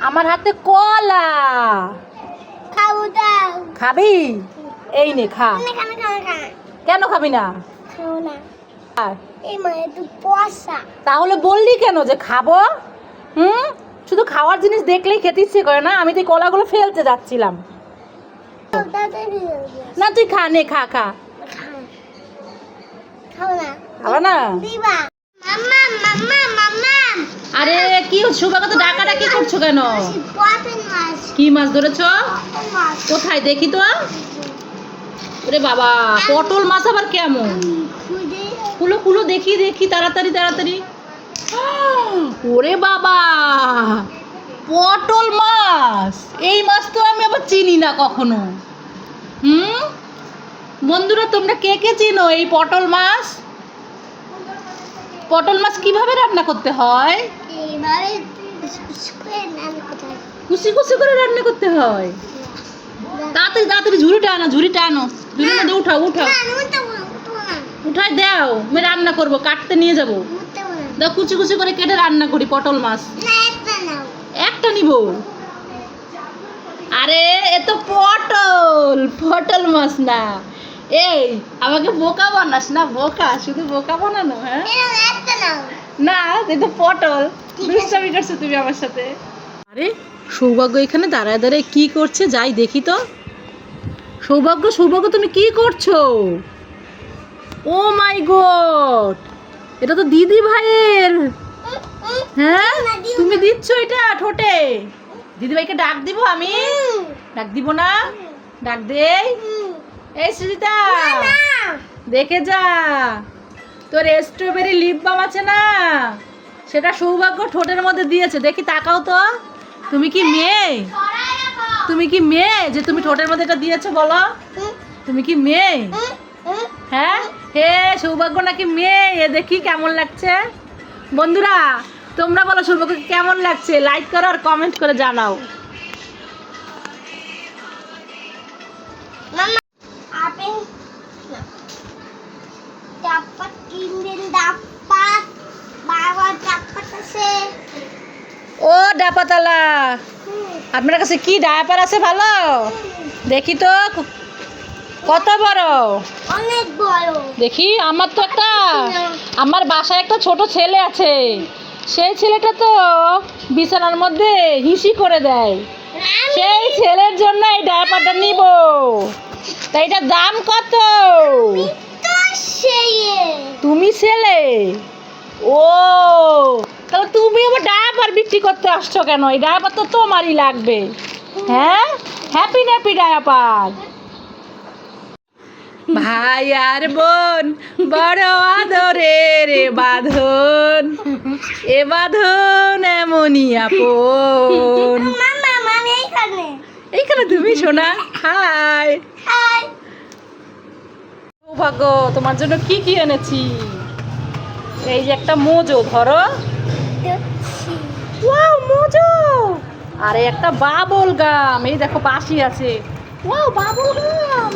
আমার হাতে কলা। খাব দাও। খাবি? এই নে খা। কেন খাবি না? তাহলে বললি কেন যে খাব? হুম? শুধু খাওয়ার জিনিস দেখলেই খেতে ইচ্ছে করে না? আমি তো কলাগুলো ফেলতে যাচ্ছিলাম। না তুই খা নে খা খা। খাব না। খাবা না? আরে, কি সুবাকে তো ডাকা ডাকি করছ কেন? কি মাছ ধরেছো? কোথায়? দেখি তো। ওরে বাবা, পটল মাছ আবার কেমন? কুলো কুলো, দেখি দেখি, তাড়াতাড়ি তাড়াতাড়ি। ওরে বাবা, পটল মাছ। এই মাছ তো আমি আবার চিনি না কখনো। হুম? বন্ধুরা, তোমরা কে কে চিনো এই পটল মাছ? পটল মাছ কীভাবে রান্না করতে হয়? কুচি কুচি করে রান্না করতে হয়? তাড়াতাড়ি তাড়াতাড়ি ঝুড়িটা আনো ঝুড়িটা আনো। ঝুড়ির মধ্যে উঠাও উঠাও। না উঠাই দাও আমি রান্না করব কাটতে নিয়ে যাব। দাও কুচি কুচি করে কেটে রান্না করি পটল মাছ। একটা নিব? আরে এ তো পটল পটল মাছ না। এই আমাকে বোকা বানাস না বোকা শুধু বোকা বানানো হ্যাঁ? না এ তো পটল। দুষ্টামি করছ তুমি আমার সাথে। আরে সৌভাগ্য এখানে দাঁড়ায় দাঁড়ায় কি করছে যাই দেখি তো। সৌভাগ্য সৌভাগ্য তুমি কি করছ? Oh my god! এটা তো দিদি ভাইয়ের। হ্যাঁ? তুমি দিচ্ছ এটা ঠোঁটে। দিদি ভাইকে ডাক দিব আমি? ডাক দিব না? ডাক দেই। এই সুজিতা, দেখে যা। তোর স্ট্রবেরি লিপ বাম আছে না? সেটা সৌভাগ্য ঠোঁটের মধ্যে দিয়েছে। দেখি তাকাও তো। তুমি কি মেয়ে? তুমি কি মেয়ে যে তুমি ঠোঁটের মধ্যে এটা দিয়েছ বলো? তুমি কি মেয়ে? হ্যাঁ? হে, সৌভাগ্য নাকি মেয়ে? এ দেখি কেমন লাগছে। বন্ধুরা, তোমরা বলো সৌভাগ্য কেমন লাগছে? লাইক করো আর কমেন্ট করে জানাও। আপনার কাছে কি ডায়াপার আছে ভালো? দেখি তো কত বড়? অনেক বড়। দেখি আমার তো একটা আমার বাসায় একটা ছোট ছেলে আছে। সেই ছেলেটা তো বিছানার মধ্যে হিসি করে দেয়। সেই ছেলের জন্য এই ডায়াপারটা নিব। তা এটার দাম কত? তুমি ছেলে? ও তাহলে তুমি আবার ডায়াপার বিক্রি করতে আসছো কেন? এই ডায়াপার তো তোমারই লাগবে। হ্যাঁ? Happy happy diaper. ভাই আর বোন বড় আদরের এ বাঁধন এ বাঁধন এমনই আপন। এইখানে। তুমি শোনা হাই। হাই। সৌভাগ্য তোমার জন্য কি কি এনেছি? এই যে একটা মোজো ধরো। Wow Mojo! আরে একটা বাবল গাম। এই দেখো বাঁশি আছে। Wow bubble gum.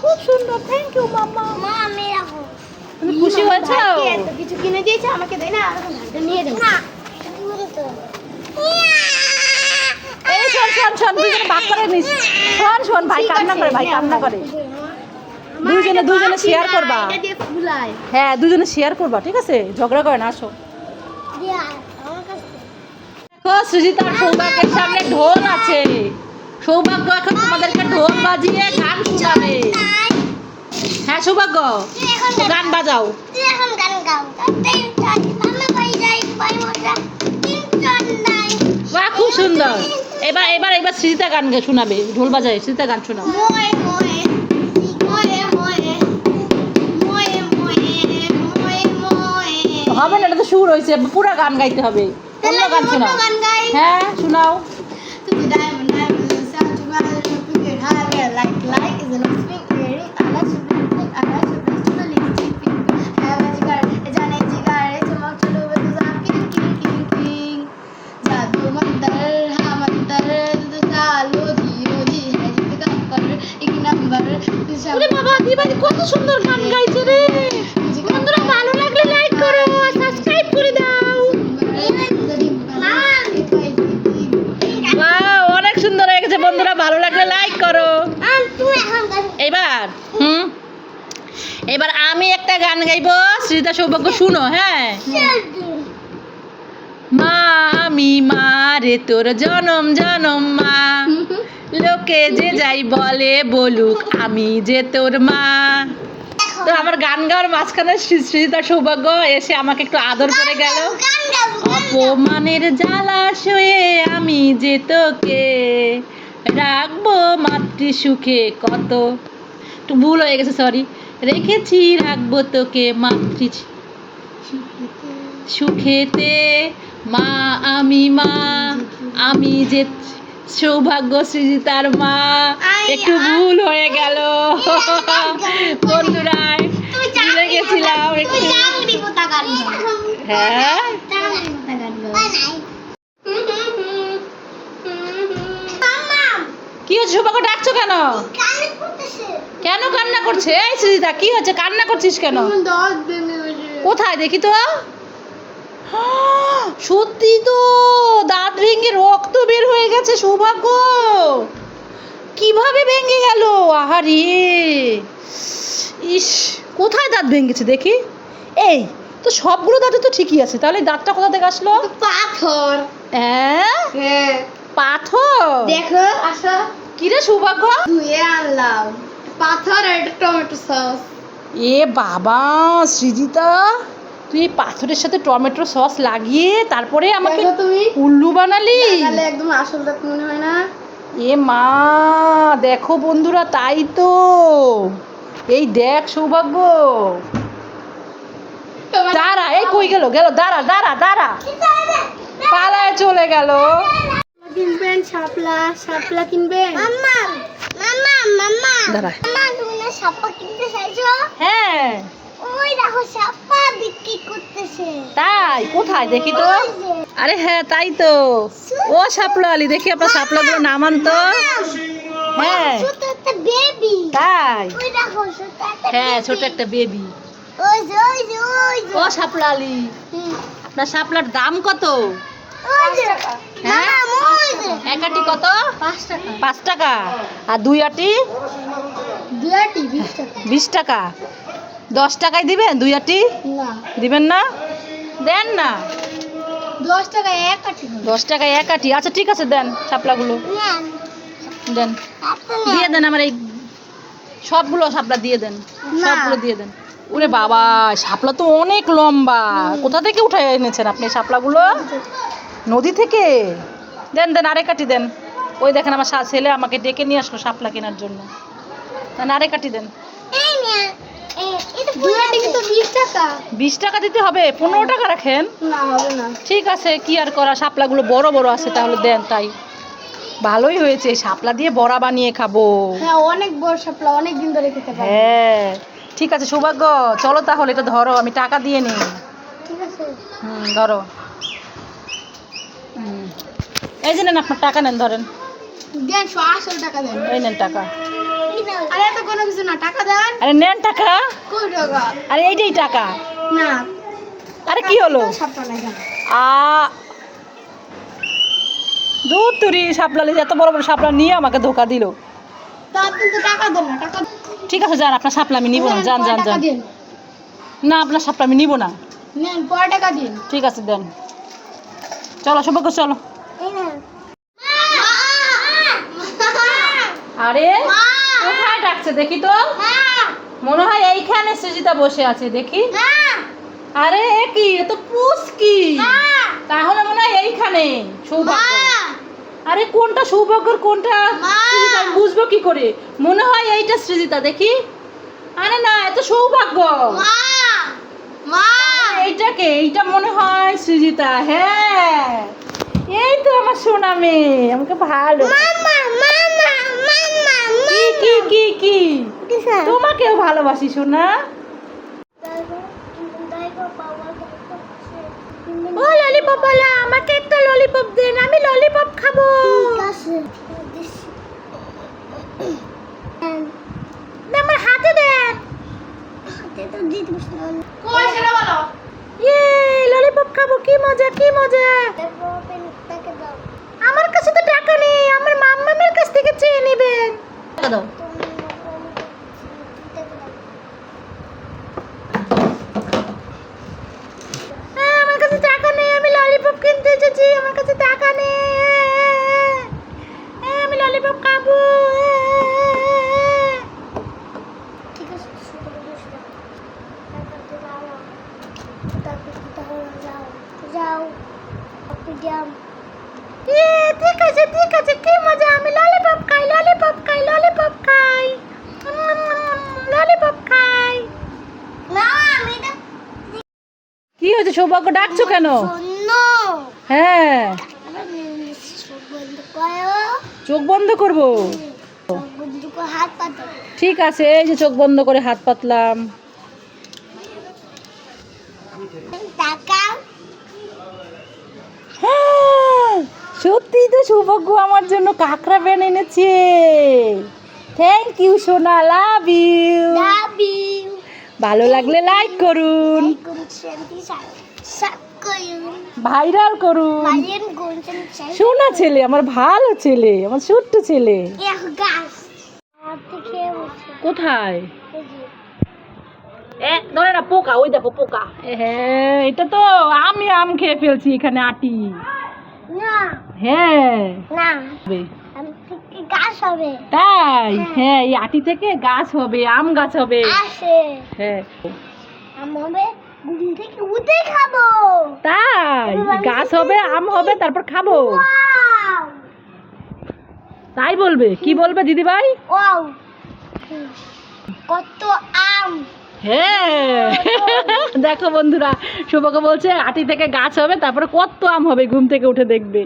খুব সুন্দর। Thank you mama. মা আমি রাখো। তুমি খুশি হয়েছো? কিছু কিনে দিয়েছে? আমাকে দেয় না নিয়ে না। এই শোন শোন শোন দুজনে ভাগ করে নিস। শোন শোন ভাই কান্না করে ভাই কান্না করে। দুজনে দুজনে শেয়ার করবা। হ্যাঁ দুজনে শেয়ার করবা ঠিক আছে? ঝগড়া করে না আসো দিয়া আমার কাছে দেখো সৌভাগ্যের সামনে ঢোল আছে। সৌভাগ্য এখন ঢোল বাজিয়ে শোনাবে। হ্যাঁ সৌভাগ্য, গান বাজাও। খুব সুন্দর। এবার এবার এবার সৃজিতা গান শোনাবে, ঢোল বাজায় সৃজিতা গান শোনাও। হবে না এটা তো সুর হয়েছে পুরো গান গাইতে হবে অন্য গান শোনাও হ্যাঁ শোনাও তুমি ডায়মন্ড লেগেছে বন্ধুরা। ভালো লাগলে লাইক করো। এবার হুম? এবার আমি একটা গান গাইবো। শ্রীতা সৌভাগ্য শুনো হ্যাঁ? মা আমি মা রে তোর জনম জনম মা। লোকে যে যাই বলে বলুক আমি যে তোর মা। তো আমার গান গাওয়ার মাঝখানে শ্রীতা সৌভাগ্য এসে আমাকে একটু আদর করে গেল। অপমানের জ্বালা জ্বালাশয়ে আমি যে তোকে রাখব মাতৃ সুখে কত। একটু ভুল হয়ে গেছে সরি রেখেছি রাখব তোকে মাতৃ সুখেতে মা আমি মা আমি যে সৌভাগ্য সৃজিতার মা। একটু ভুল হয়ে গেল। বন্ধুরা ভুলে গেছিলাম একটু। হ্যাঁ? কি হচ্ছে? সৌভাগ্য ডাকছো কেন? কেন কান্না করছে? এই সৃজিতা কি হচ্ছে? কান্না করছিস কেন? কোথায়? দেখি তো। সত্যি তো দাঁত ভেঙে রক্ত বের হয়ে গেছে সৌভাগ্য। কীভাবে ভেঙে গেল? আহারে। ইস কোথায় দাঁত ভেঙেছে দেখি? এই তো সবগুলো দাঁতে তো ঠিকই আছে তাহলে দাঁতটা কোথা থেকে আসলো? পাথর। হ্যাঁ। পাথর? দেখো আসো। কিরে সৌভাগ্য? ধুয়ে আনলাম। পাথর আর টমেটো সস। এ বাবা সৃজিতা। তুই এই পাথরের সাথে টমেটো সস লাগিয়ে তারপরে আমাকে তুমি? উল্লু বানালি? একদম আসল মনে হয় না। এ মা দেখো বন্ধুরা তাই তো। এই দেখ সৌভাগ্য। দাঁড়া এই কই গেল? গেল দাঁড়া দাঁড়া দাঁড়া। পালায় চলে গেল। কিনবেন শাপলা শাপলা কিনবেন? মাম্মা মাম্মা মাম্মা দাঁড়া মাম্মা তুমি না শাপলা কিনতে চাইছো? হ্যাঁ। ওই দেখো শাপলা বিক্রি করতেছে? তাই? কোথায়? দেখি তো। আরে হ্যাঁ তাই তো। ও সাপলা আলি দেখি আপনার সাপলাগুলো নামান তো। হ্যাঁ। তাই। হ্যাঁ ছোট একটা বেবি। ও সাপলা আলি। আপনার সাপলার দাম কত? হ্যাঁ? এক আটি কত? পাঁচ টাকা। পাঁচ টাকা। আর দুই আটি বিশ টাকা। বিশ টাকা। দশ টাকায় দিবেন? দুই আটি? না। দিবেন না? দেন না। দশ টাকা এক আটি। দশ টাকায় এক আটি। আচ্ছা ঠিক আছে দেন শাপলাগুলো দেন। দিয়ে দেন আমার এই সবগুলো শাপলা দিয়ে দেন। সবগুলো দিয়ে দেন। ওরে বাবা শাপলা তো অনেক লম্বা। কোথা থেকে উঠে এনেছেন আপনি শাপলাগুলো নদী থেকে? দেন দেন আরেক কাটি দেন। ওই দেখেন আমার ছেলে আমাকে ডেকে নিয়ে আসলো শাপলা কেনার জন্য। দেন আরেক কাটি দেন। বিশ টাকা। দিতে হবে? পনেরো টাকা রাখেন? না না। ঠিক আছে কি আর করা? শাপলাগুলো বড় বড় আছে তাহলে দেন তাই। ভালোই হয়েছে শাপলা দিয়ে বড়া বানিয়ে খাব। হ্যাঁ অনেক বড় শাপলা অনেক দিন ধরে খেতে পারি। হ্যাঁ ঠিক আছে সৌভাগ্য। চলো তাহলে এটা ধরো আমি টাকা দিয়ে নিই। ঠিক আছে। হুম ধরো। এই যে নেন আপনার টাকা নেন ধরেন। দেন আসল টাকা দেন। এই নেন টাকা। আরে এত কোনো কিছু না টাকা দেন। আরে নেন টাকা। কই টাকা? আরে এইটাই টাকা। না। আরে কি হলো? আ দূর তুরি সাপলালি এত বড় বড় সাপলা নিয়ে আমাকে ধোকা দিল। তা তো ঠিক আছে যান আপনার সাপলা আমি নিব না। যান যান যান। না আপনার সাপলা আমি নিব না। ঠিক আছে দেন। চলো সৌভাগ্য চলো। আরে? ডাকছে দেখি তো। মনে হয় এইখানে সৃজিতা বসে আছে দেখি। আরে এ কি? এ তো পুষ্কি। তাহলে মনে হয় এইখানে সৌভাগ্য। আরে কোনটা সৌভাগ্যর কোনটা? সৃজিতা বুঝব কি করে? মনে হয় এইটা সৃজিতা দেখি। আরে না এত সৌভাগ্য। এইটাকে এইটা মনে হয় সৃজিতা হ্যাঁ। এই তো আমার সোনা মেয়ে আমাকে ভালো। কি কি কি? তোমাকেও ভালোবাসি সোনা। ও ললিপপ বলা আমাকে একটা ললিপপ দেন আমি ললিপপ খাব। আমার হাতে দেন। কই সেটা বলো? ইয়ে ললিপপ খাব কি মজা কি মজা আমার কাছে তো টাকা নেই আমার মাম্মামের কাছ টাকা দাও। আমার কাছে টাকা নেই আমি ললিপপ কিনতে এসেছি আমার কাছে টাকা নেই। আমি ললিপপ খাব। যাও। ঠিক আছে ঠিক আছে কি মজা। খাই ললিপপ খাই ললিপপ খাই ললিপপ খাই কি হয়েছে সৌভাগ্য ডাকছো কেন? হ্যাঁ। চোখ বন্ধ করব? ঠিক আছে এই যে চোখ বন্ধ করে হাত পাতলাম। হ্যাঁ, সত্যি তো সৌভাগ্য আমার জন্য কাঁকড়া প্যান এনেছে। থ্যাংক ইউ সোনা লাভ ইউ ভালো লাগলে লাইক করুন। ভাইরাল করুন সোনা ছেলে আমার ভালো ছেলে আমার ছোট্ট ছেলে। কোথায়? এ ধরে না পোকা ওই দেখো পোকা। হ্যাঁ এটা তো আমি আম খেয়ে ফেলছি এখানে আটি। না। হ্যাঁ। না। গাছ হবে। তাই? হ্যাঁ। এই আটি থেকে গাছ হবে আম গাছ হবে। আসে। হ্যাঁ। আমি হবে ঘুম থেকে উঠে খাব। তাই? গাছ হবে আম হবে তারপর খাব। তাই বলবে? কি বলবে দিদি ভাই কত আম। হ্যাঁ। দেখো বন্ধুরা শুভকে বলছে আটি থেকে গাছ হবে তারপরে কত আম হবে ঘুম থেকে উঠে দেখবে।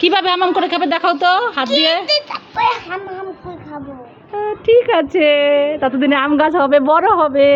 কীভাবে আম করে খাবে দেখাও তো হাত দিয়ে। ঠিক আছে ততদিনে আম গাছ হবে বড় হবে।